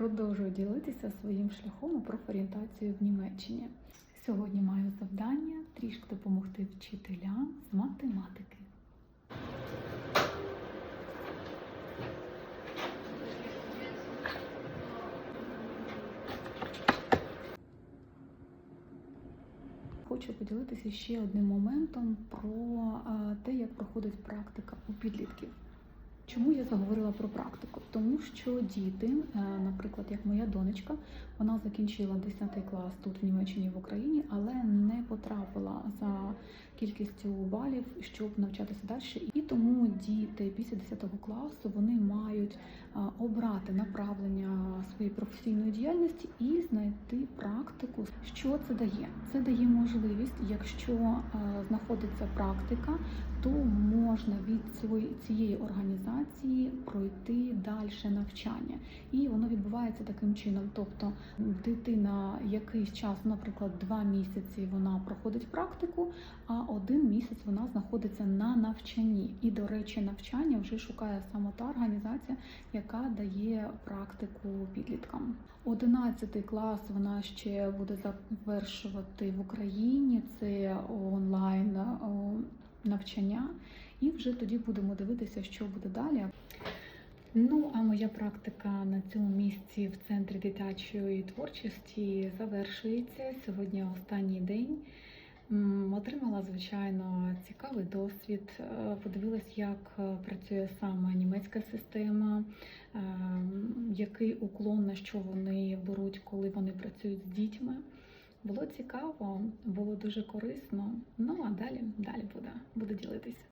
продовжую ділитися своїм шляхом у профорієнтацію в Німеччині. Сьогодні маю завдання трішки допомогти вчителям з математики. Хочу поділитися ще одним моментом про е, те, як проходить практика у підлітків. Чому я заговорила про практику? Тому що діти, е, наприклад, як моя донечка, вона закінчила 10 клас тут в Німеччині в Україні, але не потрапила за кількістю балів, щоб навчатися далі. І тому діти після 10 класу вони мають обрати направлення своєї професійної діяльності і знайти практику. Що це дає? Це дає можливість, якщо е, знаходиться практика, то можна від цієї- організації пройти далі навчання, і воно відбувається таким чином. Тобто дитина якийсь час, наприклад, два місяці вона проходить практику, а один місяць вона знаходиться на навчанні. І, до речі, навчання вже шукає саме та організація, яка дає практику підліткам. Одинадцятий клас вона ще буде завершувати в Україні. Це онлайн навчання, і вже тоді будемо дивитися, що буде далі. Ну, а моя практика на цьому місці в центрі дитячої творчості завершується. Сьогодні останній день. Отримала, звичайно, цікавий досвід. Е, Подивилась, як е, працює саме німецька система, е, який уклон на що вони беруть, коли вони працюють з дітьми. Було цікаво, було дуже корисно. Ну а далі, далі буде, буду ділитися.